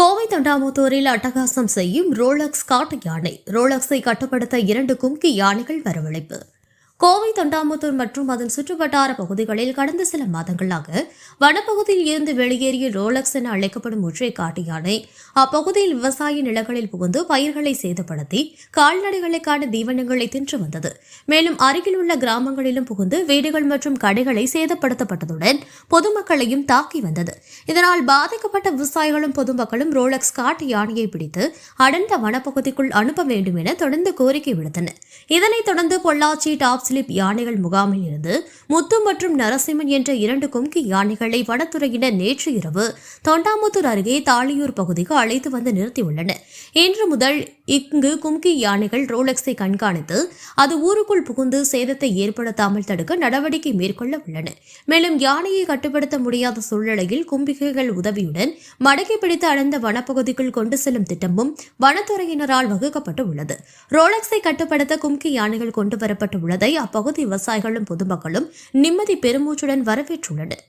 கோவை தொண்டாமுத்தூரில் அட்டகாசம் செய்யும் ரோலக்ஸ் காட்டு யானை. ரோலக்ஸை கட்டுப்படுத்த இரண்டு கும்கி யானைகள் வரவழைப்பு. கோவை தொண்டாமுத்தூர் மற்றும் அதன் சுற்றுவட்டார பகுதிகளில் கடந்த சில மாதங்களாக வனப்பகுதியில் இருந்து வெளியேறிய ரோலக்ஸ் என அழைக்கப்படும் ஒற்றை காட்டு யானை அப்பகுதியில் விவசாய நிலங்களில் புகுந்து பயிர்களை சேதப்படுத்தி கால்நடைகளுக்கான தீவனங்களை தின்று வந்தது. மேலும் அருகில் உள்ள கிராமங்களிலும் புகுந்து வீடுகள் மற்றும் கடைகளை சேதப்படுத்தப்பட்டதுடன் பொதுமக்களையும் தாக்கி வந்தது. இதனால் பாதிக்கப்பட்ட விவசாயிகளும் பொதுமக்களும் ரோலக்ஸ் காட்டு யானையை பிடித்து அடர்ந்த வனப்பகுதிக்குள் அனுப்ப வேண்டும் என தொடர்ந்து கோரிக்கை விடுத்தனர். இதனைத் தொடர்ந்து பொள்ளாச்சி டாப்ஸ் ஸ்லிப் யானைகள் முகாமில் இருந்து முத்து மற்றும் நரசிம்மன் என்ற இரண்டு கும்கி யானைகளை வனத்துறையினர் நேற்று இரவு தொண்டாமுத்தூர் அருகே தாளியூர் பகுதிக்கு அழைத்து வந்து நிறுத்தியுள்ளனர். இன்று முதல் இங்கு கும்கி யானைகள் ரோலக்ஸை கண்காணித்து அது ஊருக்குள் புகுந்து சேதத்தை ஏற்படுத்தாமல் தடுக்க நடவடிக்கை மேற்கொள்ள உள்ளன. மேலும் யானையை கட்டுப்படுத்த முடியாத சூழ்நிலையில் கும்பிகைகள் உதவியுடன் மடக்கி பிடித்து அடர்ந்த வனப்பகுதிக்குள் கொண்டு செல்லும் திட்டமும் வனத்துறையினரால் வகுக்கப்பட்டு உள்ளது. ரோலக்ஸை கட்டுப்படுத்த கும்கி யானைகள் கொண்டு வரப்பட்டு உள்ளதை அப்பகுதி விவசாயிகளும் பொதுமக்களும் நிம்மதி பெருமூச்சுடன் வரவேற்றுள்ளனர்.